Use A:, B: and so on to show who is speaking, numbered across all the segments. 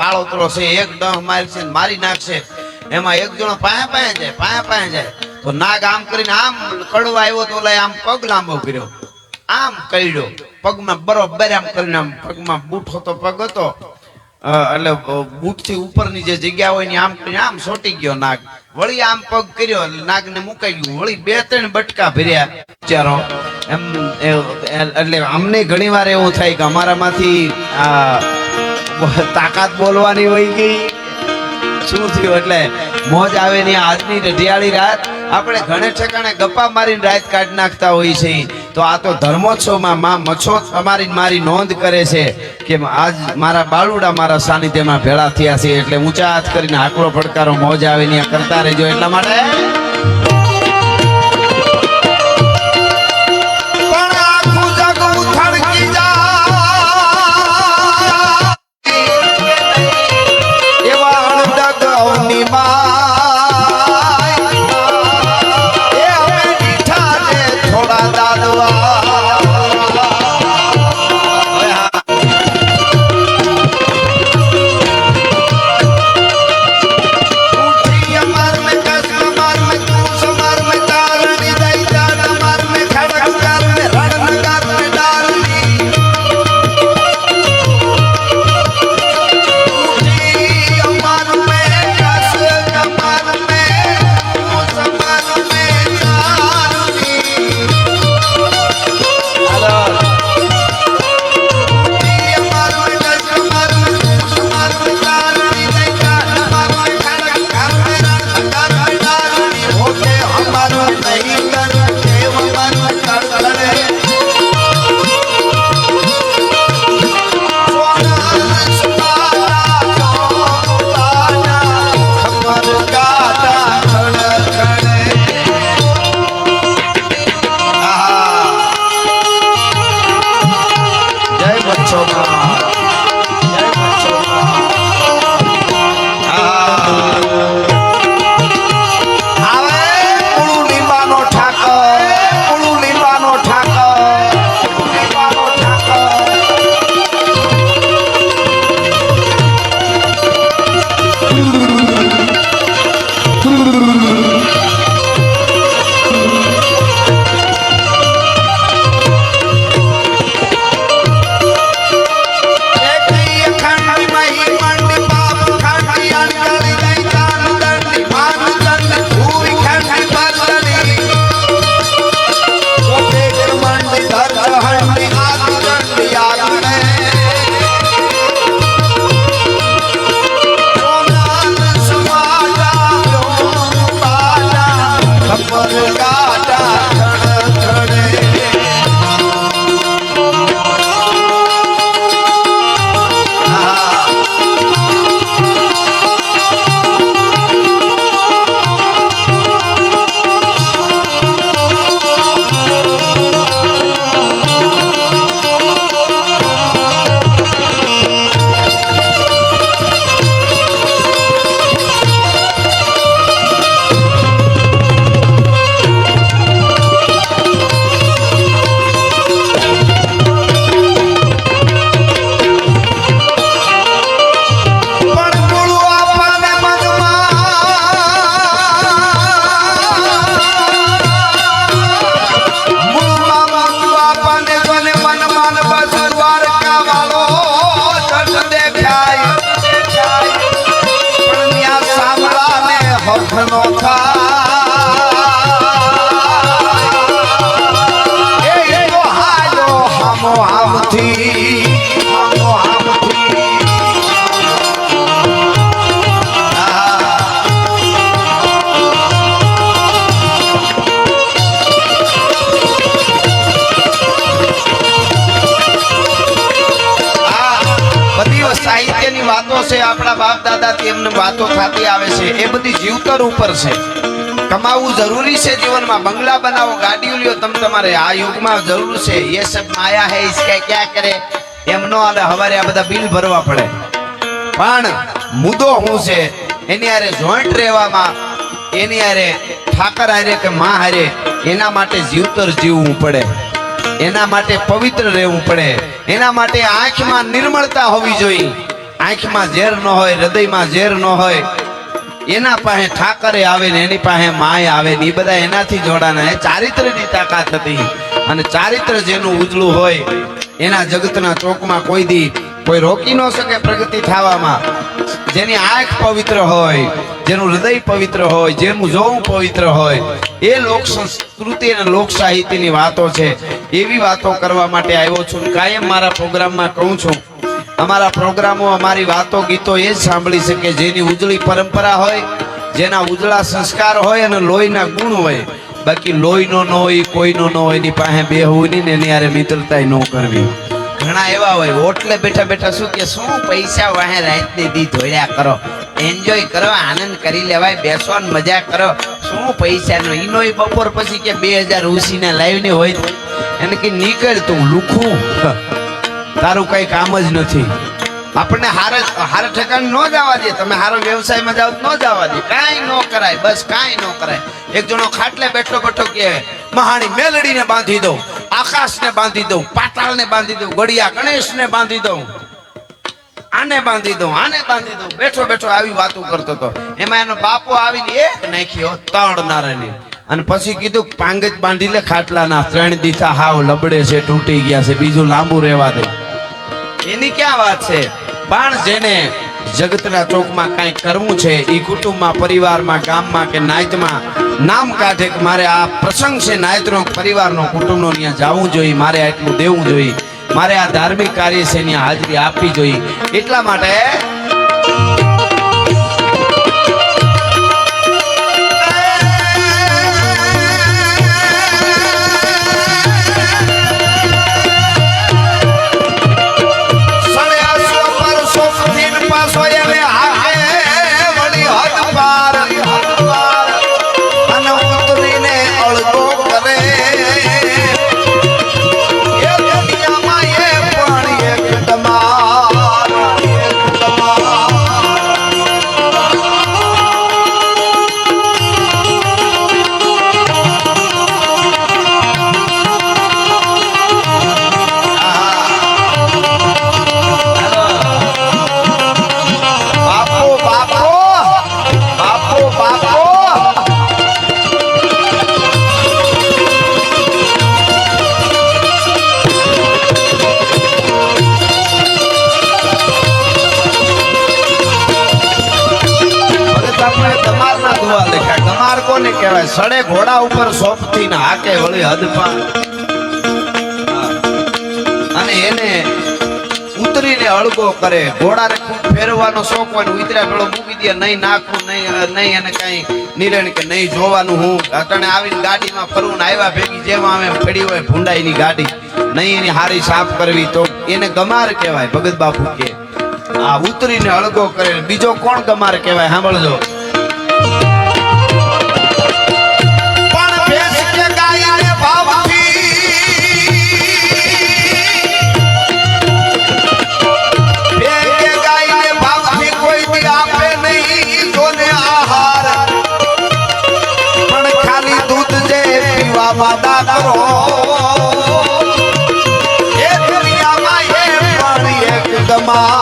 A: કાળોતરો છે, એક ડહ મારશે ને મારી નાખશે એમાં એક જણો પાયા પાયા જાય, પાયા પાયા જાય. તો નાગ આમ કરીને આમ કડવા આવ્યો તો ઓલા આમ પગ લાંબો કર્યો. આમ કર્યો. પગમાં બરોબર આમ કરીને આમ પગમાં બૂટ હતો પગ હતો. એટલે બૂટથી ઉપરની જે જગ્યા હોય ને આમ આમ સોટી ગયો નાગ. વળી આમ પગ કર્યો, એટલે નાગને મુકાઈ ગયું. વળી બે ત્રણ બટકા ભર્યા ચારો એમ એટલે અમને ઘણી વાર એવું થાય કે અમારામાંથી આ તાકાત બોલવાની હોય ગઈ શું થયું? એટલે મોજ આવે ને આજની રઢિયાળી રાત આપણે ઘણે ઠેકાણે ગપ્પા મારીને રાત કાઢી નાખતા હોઈએ છીએ તો આ તો ધર્મોત્સવમાં માં મચ્છો અમારી મારી નોંધ કરે છે કે આજ મારા બાળુડા મારા સાનિધ્યમાં ભેળા થયા છે. એટલે ઊંચા હાથ કરીને આકડો પડકારો મોજ આવે ને કરતા રહેજો એટલા માટે. આપણા બાપ દાદા એમને વાતો થતી આવે છે, એ બધી જીવતર ઉપર છે. કમાવું જરૂરી છે જીવનમાં. બંગલા બનાવો, ગાડીઓ લ્યો. તમ તમારે આ યુગમાં જરૂર છે. એ સબ માયા હે, ઇસકે ક્યા કરે? એમનો અને હવારે આ બધા બિલ ભરવા પડે. પણ મુદ્દો શું છે, એની હારે જોઈન્ટ રહેવામાં, એની હારે ઠાકર હારે કે માં હારે, એના માટે જીવતર જીવવું પડે. એના માટે પવિત્ર રહેવું પડે. એના માટે આંખમાં નિર્મળતા હોવી જોઈએ. આંખમાં ઝેર ન હોય, હૃદયમાં ઝેર ન હોય, એના પાસે ઠાકરે આવે ને એની પાસે માય આવે ને એ બધા એનાથી જોડાના. એ ચારિત્રની તાકાત હતી. અને ચારિત્ર જેનું ઉજળું હોય, એના જગતના ચોકમાં કોઈ દી કોઈ રોકી ન શકે પ્રગતિ થવામાં. જેની આંખ પવિત્ર હોય, જેનું હૃદય પવિત્ર હોય, જેનું જોવું પવિત્ર હોય, એ લોક સંસ્કૃતિ અને લોક સાહિત્યની વાતો છે. એવી વાતો કરવા માટે આવ્યો છું કાયમ મારા પ્રોગ્રામમાં કહું છું. અમારા પ્રોગ્રામો, અમારી વાતો, ગીતો એ જ સાંભળી શકે. જેની ઉજળી પરંપરા હોય, જેના ઉજળા સંસ્કાર હોય અને લોહીના ગુણ હોય. બાકી લોહીનો ન હોય, કોઈનો ન હોય, એની પાસે બેહવું નહીં ને એની હારે મિત્રતા ન કરવી. ઘણા એવા હોય, હોટલે બેઠા બેઠા શું કે, શું પૈસા વાહે રાતની દી ધોળ્યા કરો? એન્જોય કરો, આનંદ કરી લેવાય બેસો ને મજા કરો. શું પૈસાનો? ઈનો ઈ બપોર પછી કે બે હજાર ઉસીના લાઈવની હોય. એને કે નીકળ તું, લુખું. તારું કઈ કામ જ નથી. આપણને હારે હારે ઠેકાણ ન જવા દે. તમે હારો વ્યવસાયમાં જાઓ ન જવા દે. કાંઈ ન કરાય, બસ કાંઈ ન કરાય. એક જણો ખાટલે બેઠો બેઠો કે મહાણી, મેલડીને બાંધી દઉં, આકાશને બાંધી દઉં, પાતાળને બાંધી દઉં, ગળિયા ગણેશને બાંધી દઉં, આને બાંધી દઉં, આને બાંધી દઉં. બેઠો બેઠો આવી વાતો કરતો હતો. એમાં એનો બાપો આવીને એક નાખ્યો નારાયણી અને પછી કીધું, પાંગજ બાંધી લે ખાટલાના, ત્રણ દીથા હાવ લબડે છે, તૂટી ગયા છે, બીજું લાંબુ રહેવા દે. એની ક્યાં વાત છે? પણ જેને જગતના ચોકમાં કાંઈ કરવું છે એ કુટુંબમાં, પરિવારમાં, ગામમાં કે નાયતમાં નામ કાઢે કે મારે આ પ્રસંગ છે નાયતનો પરિવારનો, કુટુંબનો, ત્યાં જવું જોઈએ, મારે આટલું દેવું જોઈએ. મારે આ ધાર્મિક કાર્ય છે ત્યાં હાજરી આપવી જોઈએ. એટલા માટે ને હાકે વળી હદપા અને એને ઉતરીને અળગો કરે. ઘોડાને ખૂબ ફેરવવાનો શોખ હોય ઉતર્યા પેલો મૂકી દે, નહીં નાખવું નહીં નહીં એને કઈ નિરણ કે નહીં જોવાનું હું. અટણે આવીને ગાડીમાં ફરવું ને આવ્યા ભેગી જેમ અમે પડી હોય ભૂંડાઈની ગાડી. નહીં એની હારી સાફ કરવી તો એને ગમાર કહેવાય, ભગત બાપુ કે. આ ઉતરીને અળગો કરે. બીજો કોણ ગમાર કહેવાય, સાંભળજો. માદા કરો. એ દુનિયામાં એ ગમા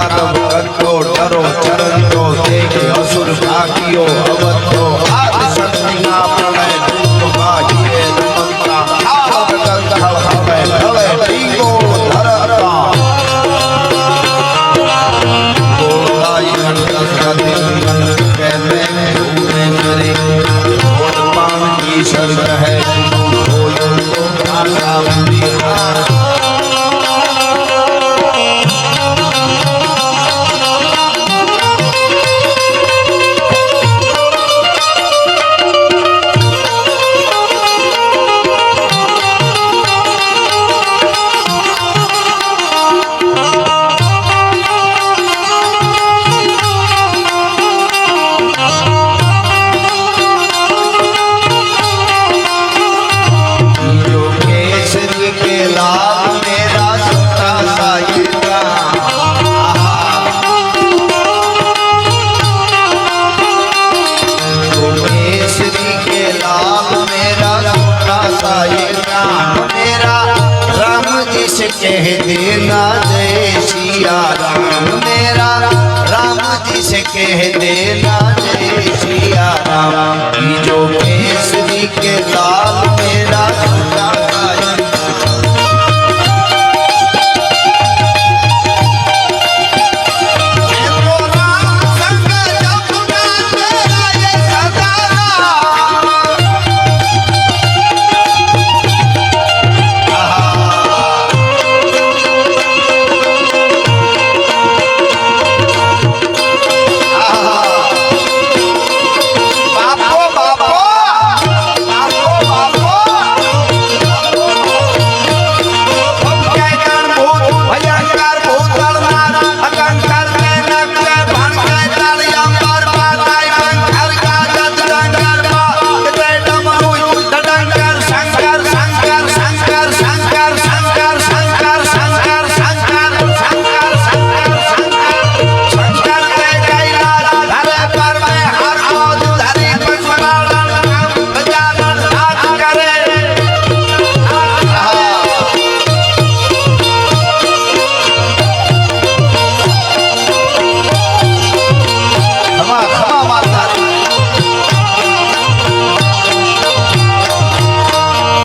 A: નારવ કરતો ડરો ચરંતો દેખ અસુર ભાગ્યો અવતો कह देना जय सिया राम मेरा राम जी से कह देना